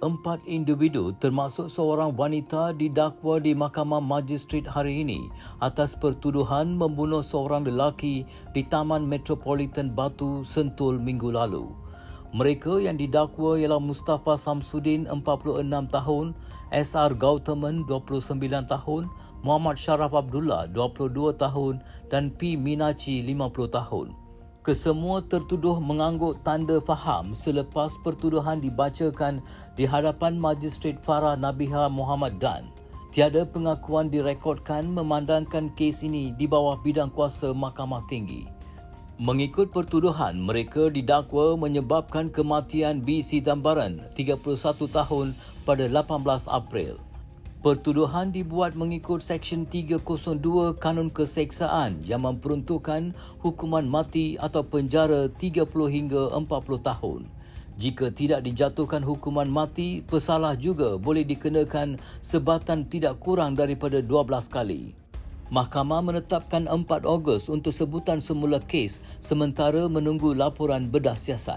Empat individu termasuk seorang wanita didakwa di Mahkamah Magistrate hari ini atas pertuduhan membunuh seorang lelaki di Taman Metropolitan Batu, Sentul minggu lalu. Mereka yang didakwa ialah Mustafa Samsudin 46 tahun, SR Gautaman 29 tahun, Muhammad Sharaf Abdullah 22 tahun dan P Minachi 50 tahun. Kesemua tertuduh mengangguk tanda faham selepas pertuduhan dibacakan di hadapan Magistrate Farah Nabiha Muhammad Dan. Tiada pengakuan direkodkan memandangkan kes ini di bawah bidang kuasa Mahkamah Tinggi. Mengikut pertuduhan, mereka didakwa menyebabkan kematian B. Sidambaran, 31 tahun pada 18 April. Pertuduhan dibuat mengikut Seksyen 302 Kanun Keseksaan yang memperuntukkan hukuman mati atau penjara 30 hingga 40 tahun. Jika tidak dijatuhkan hukuman mati, pesalah juga boleh dikenakan sebatan tidak kurang daripada 12 kali. Mahkamah menetapkan 4 Ogos untuk sebutan semula kes sementara menunggu laporan bedah siasat.